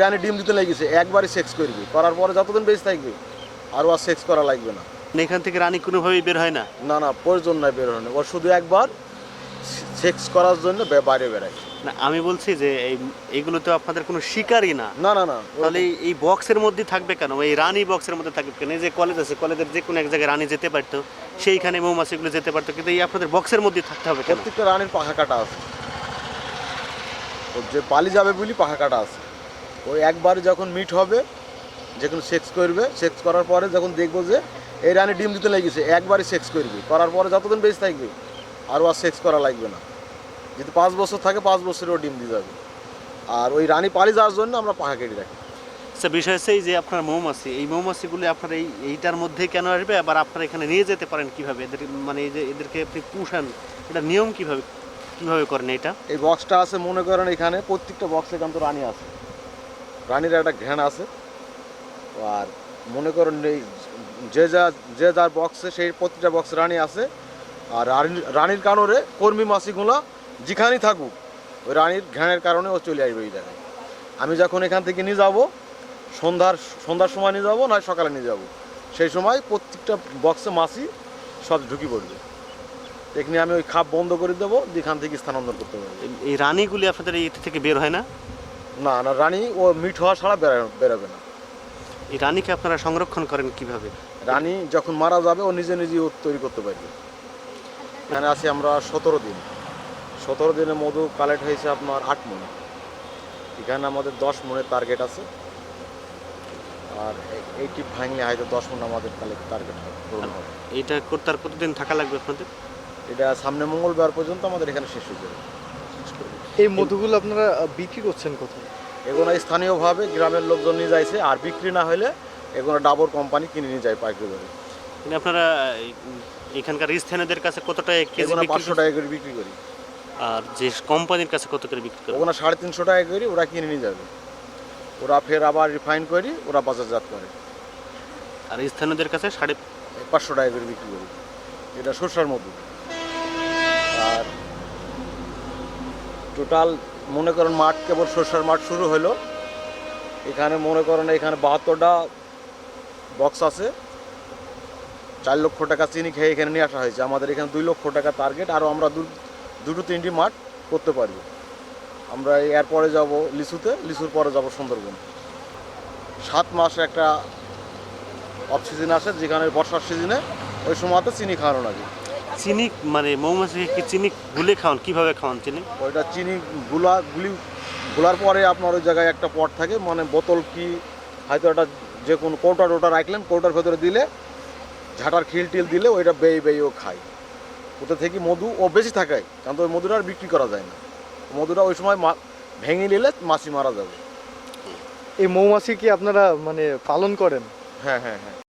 জানি ডিম দিতে লেগেছে একবারই সেক্স করবি। করার পরে যতদিন বেঁচে থাকবে আর আর সেক্স করা লাগবে না। এখান থেকে রানী কোনোভাবেই বের হয় না? না না প্রয়োজন নাই বেরোনো ও শুধু একবার সেক্স করার জন্য বাইরে বেড়ায়। না আমি বলছি যে এই এগুলো তো আপনাদের কোনো শিকারই না। না না না তাহলে এই- বক্সের মধ্যে থাকবে কেন? এই রানী বক্সের মধ্যে থাকবে কেন? এই যে কলেজ আছে কলেজের যে কোনো এক জায়গায় রানী যেতে পারতো সেইখানে মৌমাছিগুলো যেতে পারতো কিন্তু এই আপনাদের বক্সের মধ্যে থাকতে হবে প্রত্যেকটা রানীর পাখা কাটা আছে। যে পালি যাবে বলি পাখা কাটা আছে। ওই একবার যখন মিট হবে যখন সেক্স করবে সেক্স করার পরে যখন দেখব যে এই রানী ডিম দিতে লেগেছে একবারই সেক্স করবি। করার পরে যতদিন বেঁচে থাকবে আরও আর সেক্স করা লাগবে না। যদি পাঁচ বছর থাকে পাঁচ বছরেও ডিম দিয়ে যাবে। আর ওই রানী পালি যাওয়ার জন্য আমরা পাখা কেটে রাখি। আচ্ছা বিষয় হচ্ছে এই যে আপনার মৌমাছি এই মৌমাছিগুলো আপনার এই এইটার মধ্যে কেন আসবে? আবার আপনারা এখানে নিয়ে যেতে পারেন কীভাবে? এদের মানে এই যে এদেরকে আপনি পুষান এটা নিয়ম কীভাবে কীভাবে করেন এটা? এই বক্সটা আছে মনে করেন এখানে প্রত্যেকটা বক্সে কিন্তু রানী আছে। রানীর একটা ঘ্যান আছে। আর মনে করেন এই যে যা, যে যার বক্সে সেই প্রতিটা বক্সে রানী আছে। আর রানী, রানীর কারণে কর্মী মাসিগুলো যেখানেই থাকুক, ওই রানীর ঘ্যানের কারণে ও চলে আসবে এই জায়গায়। আমি যখন এখান থেকে নিয়ে যাব, সন্ধ্যার সন্ধ্যার সময় নিয়ে যাব নয় সকালে নিয়ে যাব, সেই সময় প্রত্যেকটা বক্সে মাসি সব ঢুকি পড়বে। এখানে আমি ওই খাপ বন্ধ করে দেবো যেখান থেকে স্থানান্তর করতে পারব। এই রানীগুলি আপনাদের এই থেকে বের হয় না? না না রানী ও মিট হওয়া ছাড়া বেরো- বেরোবে না। এই রানীকে আপনারা সংরক্ষণ করেন কীভাবে? রানী যখন মারা যাবে ও নিজে নিজে ও তৈরি করতে পারবে। এখানে আছি আমরা সতেরো দিন। সতেরো দিনে মধু কালেক্ট হয়েছে আপনার আট মনে এখানে আমাদের দশ মনের টার্গেট আছে। আর এইটি ভাঙলে হয়তো দশ মন আমাদের কালেক্ট টার্গেট পূরণ হবে। এটা করতে আর কতদিন থাকা লাগবে আপনাদের? এটা সামনে মঙ্গলবার পর্যন্ত আমাদের এখানে শেষ হয়ে যাবে। এই মধুগুলো আপনারা বিক্রি করছেন কোথায়? এগুলো স্থানীয়ভাবে গ্রামের লোকজন নিয়ে যাইছে আর বিক্রি না হলে এগুলো ডাবর কোম্পানি কিনে নিয়ে যায় পাইকারি দরে। মানে আপনারা এই- এখানকার স্থানীয়দের কাছে কত টাকা কেজি পাঁচশো? টাকা করে বিক্রি করি। আর যে কোম্পানির কাছে কত করে বিক্রি করেন? ওখানে সাড়ে তিনশো টাকা করি ওরা কিনে নিয়ে যাবে। ওরা ফের আবার রিফাইন করি ওরা বাজারজাত করে। আর স্থানীয়দের কাছে সাড়ে পাঁচশো টাকা করে বিক্রি করি। এটা সরষার মতো টোটাল মনে করেন মাঠ কেবল সরষার মাঠ শুরু হলো। এখানে মনে করেন এখানে বাহাত্তরটা বক্স আছে। চার লক্ষ টাকা চিনি খেয়ে এখানে নিয়ে আসা হয়েছে। আমাদের এখানে দুই লক্ষ টাকা টার্গেট আরও আমরা দুটো তিনটি মাঠ করতে পারব আমরা এরপরে যাব লিচুতে, লিচুর পরে যাব সুন্দরবন। সাত মাস একটা অফ সিজন আসে, যেখানে বর্ষার সিজনে ওই সময়তে চিনি খাওয়ানো লাগে। চিনি মানে মৌমাছিকে কি চিনি গুলে খাওয়ান? কীভাবে খাওয়ান চিনি? ওইটা চিনি গুলা গুলি গুলার পরে আপনার ওই জায়গায় একটা পট থাকে মানে বোতল কি হয়তো একটা যে কোনো কৌটা টোটা রাখলেন কৌটার ভেতরে দিলে ঝাঁটার খিল টিল দিলে ওইটা বেয়ে বেয়ে ও খায়। ওটা থেকে মধু ও বেশি থাকায় কারণ তো ওই মধুটা আর বিক্রি করা যায় না। মধুটা ওই সময় মা- ভেঙে নিলে মাছি মারা যাবে। এই মৌমাছি কি আপনারা মানে পালন করেন? হ্যাঁ হ্যাঁ হ্যাঁ।